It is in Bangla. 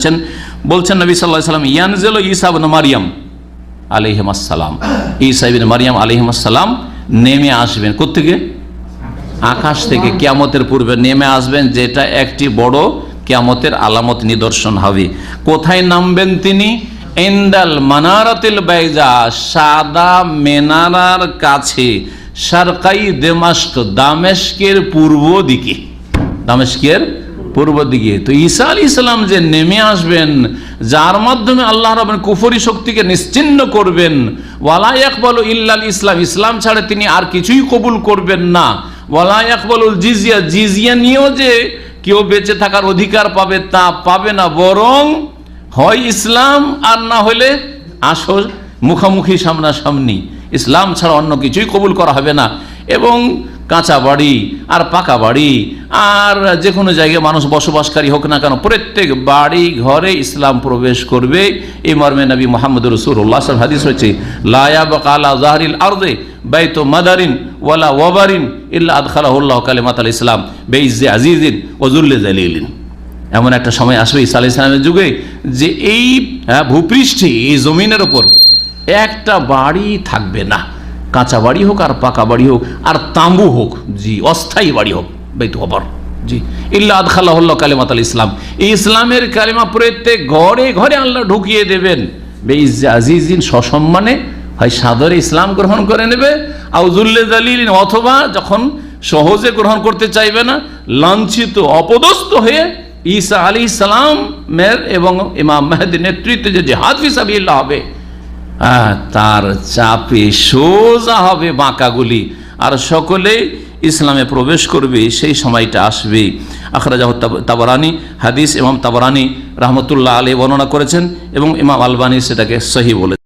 বলছেন বলছেন নবী সাল্লাহ সাল্লাম, ইয়ানজেল ইসাবিন মারিয়াম আলিহিম আসসালাম। ইসাবিন মারিয়াম আলিহিম আসসালাম নেমে আসবেন। কোথেকে আকাশ থেকে। কিয়ামতের পূর্বে নেমে আসবেন, যেটা একটি বড় কিয়ামতের আলামত নিদর্শন হবে। কোথায় নামবেন তিনি? এন্দাল মানারাতিল বাইজা, সাদা মেনারার কাছে, সারকাই দেমাস্ক, দামেস্কের পূর্ব দিকে। দামেস্কের পূর্ব দিকে। তো ঈসা আলী ইসলাম যে নেমে আসবেন, যার মাধ্যমে আল্লাহ রবেন কুফরি শক্তিকে নিশ্চিন্ন করবেন, ওয়ালা একবল ইল্লাল ইসলাম ইসলাম ছাড়া তিনি আর কিছুই কবুল করবেন না। ওয়ালা একবলুল জিজিয়া জিজিয়া নিয়েও যে কেউ বেঁচে থাকার অধিকার পাবে তা পাবে না, বরং হয় ইসলাম আর না হলে আসো মুখামুখি সামনাসামনি। ইসলাম ছাড়া অন্য কিছুই কবুল করা হবে না। এবং কাঁচা বাড়ি আর পাকা বাড়ি। আর যে কোনো জায়গায় মানুষ বসবাসকারী হোক না কেন প্রত্যেক বাড়ি ঘরে ইসলাম প্রবেশ করবে। এই মর্মে নবী মোহাম্মদ রসুল্লাহ সাল হাদিস হয়েছে লায়াব কালা জাহরিল আর্দে বাইত মাদারিন ওয়ালা ওয়াবারিন ইল্লা আদখালাহুল্লাহ কালিমাত আল ইসলাম বেইজে আজিজিন ওজুল্লে জালিলিন। এমন একটা সময় আসবে ইসা ইসলামের যুগে যে এই হ্যাঁ, ভূপৃষ্ঠে এই জমিনের ওপর একটা বাড়ি থাকবে না। কাঁচা বাড়ি হোক আর পাকা বাড়ি হোক আর তাঁবু হোক, জি, অস্থায়ী বাড়ি হোক, বেতু অপর জি। ইল্লা আদখাল্লাহ কালিমাত আল ইসলাম। ইসলামের কালিমা প্রত্যেক ঘরে ঘরে আল্লাহ ঢুকিয়ে দেবেন। আজিজিন সসম্মানে হয় সাদরে ইসলাম গ্রহণ করে নেবে। আউজুল্লে জালিল অথবা যখন সহজে গ্রহণ করতে চাইবে না, লাঞ্ছিত, অপদস্থ হয়ে ঈসা আলী ইসলামের এবং ইমাম মেহেদির নেতৃত্বে যে জেহাদ ফিসাবিল্লাহ হবে তার চাপে সোজা হবে বাঁকাগুলি। আর সকলে ইসলামে প্রবেশ করবে, সেই সময়টা আসবে। আখরাজাহ তাবরানি, হাদিস এবং তাবরানি রহমতুল্লাহ আলী বর্ণনা করেছেন এবং ইমাম আলবানি সেটাকে সহি বলে